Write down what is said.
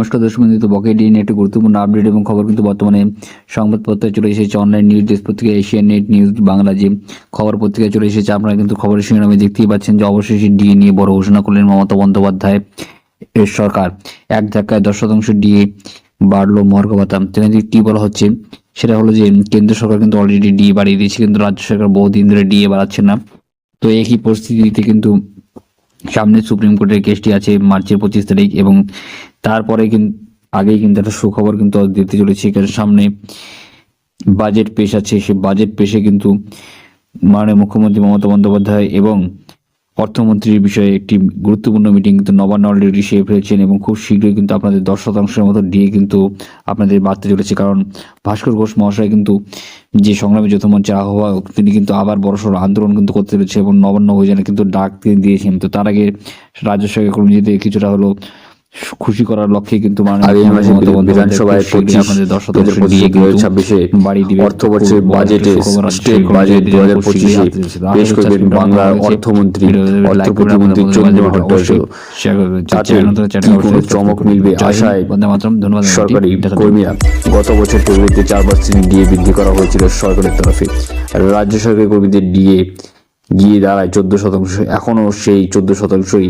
নমস্কার দর্শক বন্ধু বকেট নিয়ে একটি গুরুত্বপূর্ণ আপডেট এবং খবর কিন্তু বর্তমানে সংবাদপত্রে চলে এসেছে। অনলাইন নিউজ দেশ পত্রিকা, এশিয়ান নেট নিউজ বাংলা যে খবর পত্রিকায় চলে এসেছে, আপনারা কিন্তু খবরের শিরোনামে দেখতেই পাচ্ছেন যে অবশেষে ডিএ নিয়ে বড় ঘোষণা করলেন মমতা বন্দ্যোপাধ্যায় এর সরকার। এক ধাক্কায় দশ শতাংশ ডিএ বাড়লো মর্গ ভাতা সেখানে কি বলা হচ্ছে? সেটা হলো যে কেন্দ্র সরকার কিন্তু অলরেডি ডিএ বাড়িয়ে দিয়েছে, কিন্তু রাজ্য সরকার বহুদিন ধরে ডিএ বাড়াচ্ছে না। তো একই পরিস্থিতিতে কিন্তু সামনে সুপ্রিম কোর্টের কেসটি আছে মার্চের পঁচিশ তারিখ এবং তারপরে কিন্তু আগেই কিন্তু একটা সুখবর কিন্তু দিতে চলেছে কারণ সামনে বাজেট পেশ আছে, সে বাজেট পেশে কিন্তু মাননীয় মুখ্যমন্ত্রী মমতা বন্দ্যোপাধ্যায় এবং অর্থমন্ত্রীর বিষয়ে একটি গুরুত্বপূর্ণ মিটিং কিন্তু নবান্ন অলরেডি সেরে ফেলেছেন এবং খুব শীঘ্রই কিন্তু আপনাদের দশ শতাংশের মতো দিয়ে কিন্তু আপনাদের বাড়তে চলেছে। কারণ ভাস্কর ঘোষ মহাশয় কিন্তু যে সংগ্রামী যৌথ মঞ্চের আহ্বায়ক, তিনি কিন্তু আবার বড়সড় আন্দোলন কিন্তু করতে চলেছে এবং নবান্ন অভিযানে কিন্তু ডাক দিয়েছেন। তো তার আগে রাজ্য কর্মীদের কিছুটা হলো খুশি করার লক্ষ্যে কিন্তু বিধানসভায় ছাব্বিশে দিবে বাজেটে স্টেট বাজেট দু হাজার পঁচিশে। পেশ করবেন বাংলার অর্থমন্ত্রী অর্থ প্রতিমন্ত্রী ভট্টাচার্য চমক মিলবে আশায় সরকারি। কর্মীরা গত বছর ফেব্রুয়ারিতে চার পার্সেন্ট ডিএ বৃদ্ধি করা হয়েছিল সরকারের তরফে আর রাজ্য সরকারি কর্মীদের ডিএ গিয়ে দাঁড়ায় চোদ্দ শতাংশ এখনও সেই চোদ্দ শতাংশই